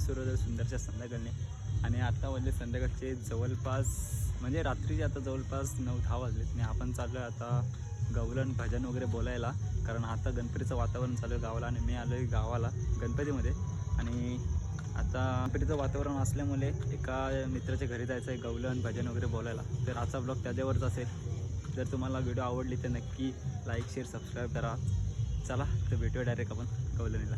सुरू होतं सुंदरच्या संध्याकाळने. आणि आता वाजले संध्याकाळचे जवळपास म्हणजे रात्रीचे आता जवळपास नऊ दहा वाजलेत. आणि आपण चाललो आहे आता गवलन भजन वगैरे बोलायला. कारण आता गणपतीचं वातावरण चालू आहे गावाला. आणि मी आलो आहे गावाला गणपतीमध्ये. आणि आता गणपतीचं वातावरण असल्यामुळे एका मित्राच्या घरी जायचं आहे गवलन भजन वगैरे बोलायला. तर आजचा ब्लॉग त्याच्यावरच असेल. जर तुम्हाला व्हिडिओ आवडली तर नक्की लाईक शेअर सबस्क्राईब करा. चला तर भेटूया डायरेक्ट आपण गवलनीला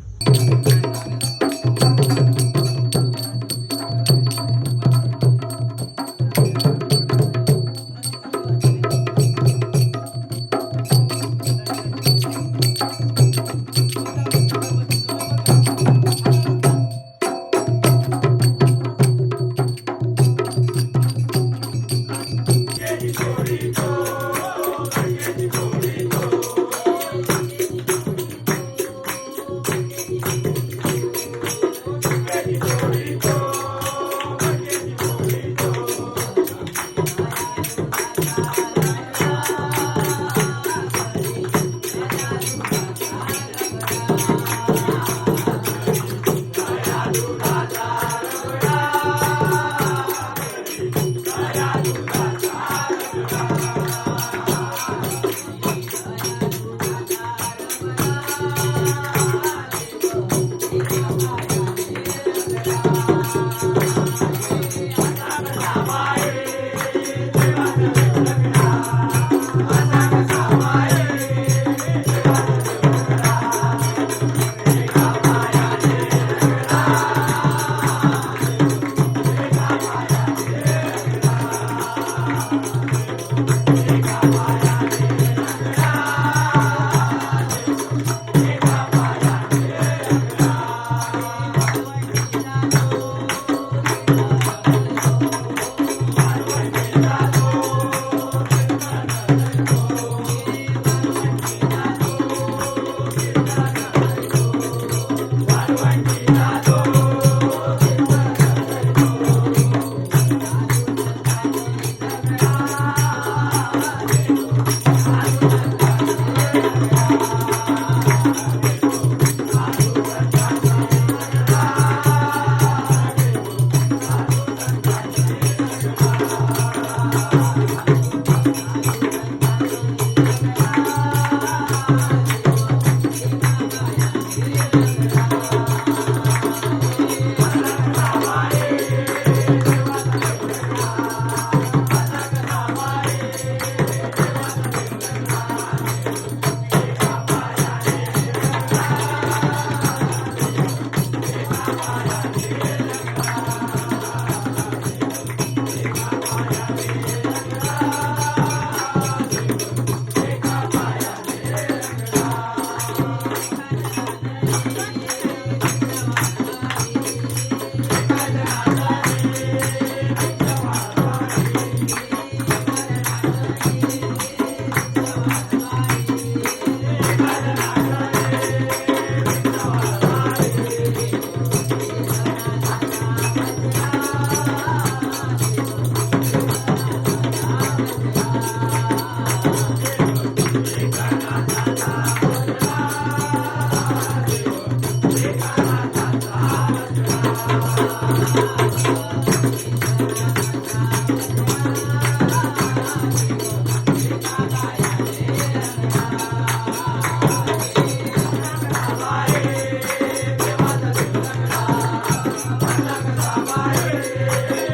Yeah.